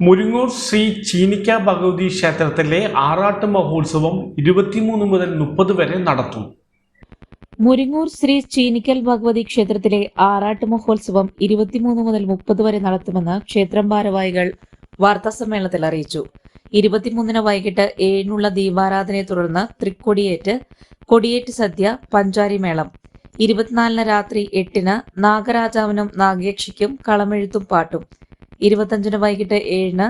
മുരിങ്ങൂർ ശ്രീ ചീനിക്ക ഭഗവതി ക്ഷേത്രത്തിലെ ആറാട്ട് മഹോത്സവം ഇരുപത്തിമൂന്ന് മുതൽ മുപ്പത് വരെ നടത്തും. മുരിങ്ങൂർ ശ്രീ ചീനിക്കൽ ഭഗവതി ക്ഷേത്രത്തിലെ ആറാട്ട് മഹോത്സവം ഇരുപത്തിമൂന്ന് മുതൽ മുപ്പത് വരെ നടത്തുമെന്ന് ക്ഷേത്രം ഭാരവാഹികൾ വാർത്താസമ്മേളനത്തിൽ അറിയിച്ചു. ഇരുപത്തിമൂന്നിന് വൈകിട്ട് ഏഴിനുള്ള ദീപാരാധനയെ തുടർന്ന് തൃക്കൊടിയേറ്റ് കൊടിയേറ്റ് സദ്യ പഞ്ചാരിമേളം ഇരുപത്തിനാലിന് രാത്രി എട്ടിന് നാഗരാജാവിനും നാഗയക്ഷിക്കും കളമെഴുത്തും പാട്ടും. ഇരുപത്തഞ്ചിന് വൈകിട്ട് ഏഴിന്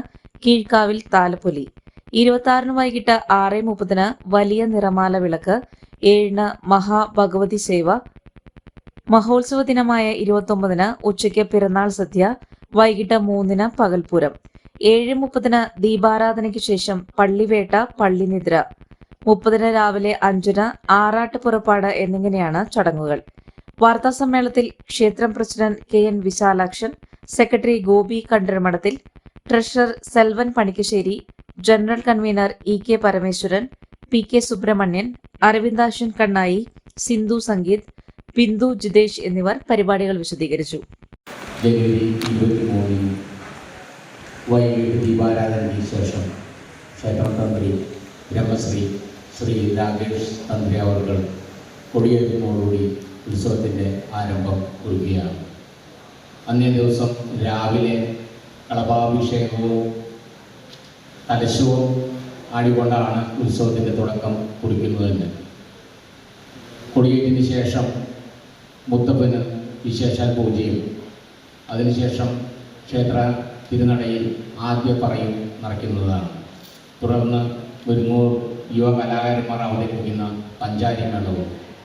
കീഴ്ക്കാവിൽ താലപ്പൊലി. ഇരുപത്തി വൈകിട്ട് ആറ് മുപ്പതിന് വലിയ നിറമാല വിളക്ക്. ഏഴിന് മഹാഭഗവതി സേവ. മഹോത്സവ ദിനമായ ഇരുപത്തൊമ്പതിന് ഉച്ചയ്ക്ക് പിറന്നാൾ സദ്യ. വൈകിട്ട് മൂന്നിന് പകൽപൂരം ഏഴ് മുപ്പതിന് ദീപാരാധനയ്ക്ക് ശേഷം പള്ളിവേട്ട പള്ളിനിദ്ര. മുപ്പതിന് രാവിലെ അഞ്ചിന് ആറാട്ട് പുറപ്പാട് എന്നിങ്ങനെയാണ് ചടങ്ങുകൾ. വാർത്താസമ്മേളനത്തിൽ ക്ഷേത്രം president K N Vishalakshan secretary Gopi Kandarmadathil treasurer Selvan Panikkassery general convener E K Parameswaran P K Subrahmanyan Aravindashan Kannayi Sindhu Sangeeth Bindu Jithesh എന്നിവർ പരിപാടികൾ വിശദീകരിച്ചു. വൈകിട്ട് ദീപാരാധനയ്ക്ക് ശേഷം ക്ഷേത്രം തന്ത്രി ബ്രഹ്മശ്രീ ശ്രീ രാകേഷ് തന്ത്രി അവർ കൊടിയേറ്റുന്നതോടുകൂടി ഉത്സവത്തിന്റെ ആരംഭം കുറിക്കുകയാണ് അന്നേ ദിവസം രാവിലെ കളഭാഭിഷേകവും കലശവും ആടിക്കൊണ്ടാണ് ഉത്സവത്തിന്റെ തുടക്കം കുറിക്കുന്നതെന്ന്. കൊടിയേറ്റിന് ശേഷം മുത്തപ്പന് വിശേഷാൽ പൂജയും. അതിനുശേഷം ക്ഷേത്ര തിരുനടയിൽ ആദ്യ പറയും നടക്കുന്നതാണ്. തുടർന്ന് മുരുങ്ങൂർ യുവ കലാകാരന്മാർ അവതരിപ്പിക്കുന്ന പഞ്ചാരി മേളവും.